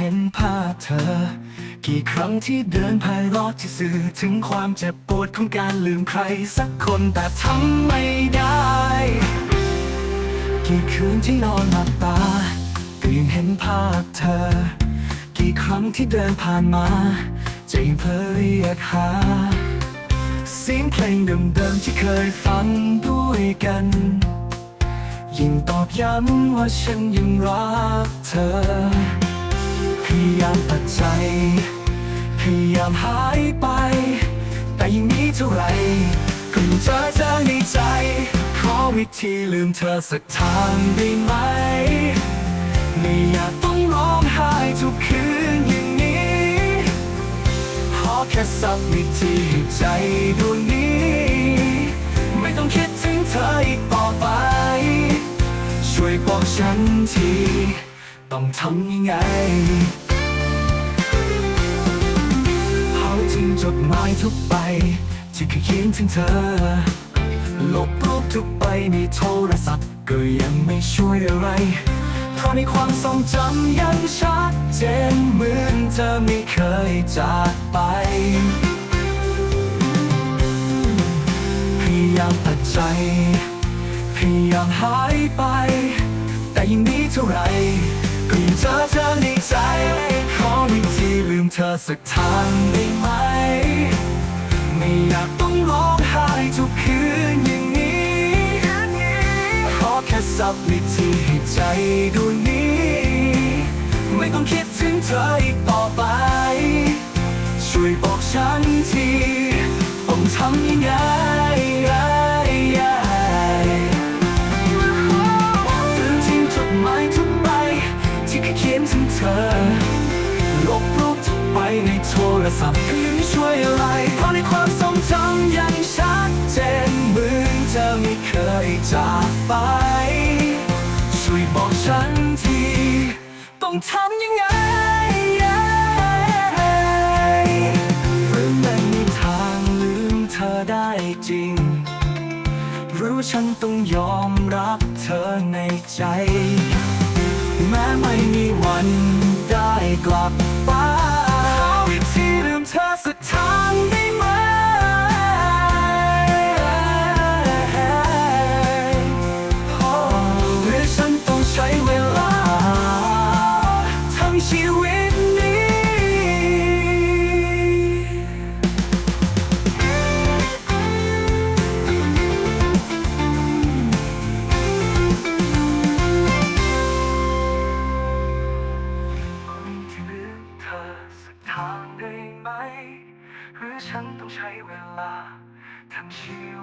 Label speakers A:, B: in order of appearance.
A: ห็นภาพเธอ กี่ครั้งที่เดินผ่านรอบที่สื่อถึงความเจ็บปวดของการลืมใครสักคนแต่ทำไม่ได้ กี่คืนที่นอนหลับตา ก็ยังเห็นภาพเธอ กี่ครั้งที่เดินผ่านมาใจยังเพลอเรียกหาเสียงเพลงเดิมๆที่เคยฟังด้วย อกย้ำว่าฉันยังรักเธอ พยายามตัดใจ พยายามหายไป แต่ยังนี้เท่าไหรก็ยังเจอเธอในใจ ขอวิธีลืมเธอสักทางได้ไหม ไม่อยากต้องร้องไห้ทุกคืนอย่างนี้ ขอแค่สักวิธีให้ใจดวงนี้ ไม่ต้องคิดถึงเธออีกต่อไป บอกฉันที ต้องทำยังไง เขาทิ้งจดหมายทุกใบที่เคยเขียนถึงเธอ ลบรูปทุกใบในโทรศัพท์ก็ยังไม่ช่วยอะไร เพราะในความทรงจำยังชัดเจนเหมือนเธอไม่เคยจากไปพยายามตัดใจพยายามหายไป แต่ยังนี้เท่าไรก็ยังเจอเธอในใจ ขอวิธีลืมเธอสักทางได้ไหม ไม่อยากต้องร้องไห้ทุกคืนอย่างนี้ ขอแค่สักวิธีให้ใจดวงนี้ ไม่ต้องคิดถึงเธออีกต่อไป ช่วยบอกฉันทีต้องทำยังไง ที่เคยเขียนถึงเธอลบรูปทุกใบในโทรศัพท์ก็ยังไม่ช่วยอะไร เพราะในความทรงจำยังชัดเจนเหมือนเธอไม่เคยจากไป ช่วยบอกฉันที ต้องทำยังไงหรือไม่มีทางลืมเธอได้จริงหรือฉันต้องยอมรับเธอในใจ แม้ไม่มีวันางได้ไหม หรือฉันต้องใช้เวลาทั้งชีวิต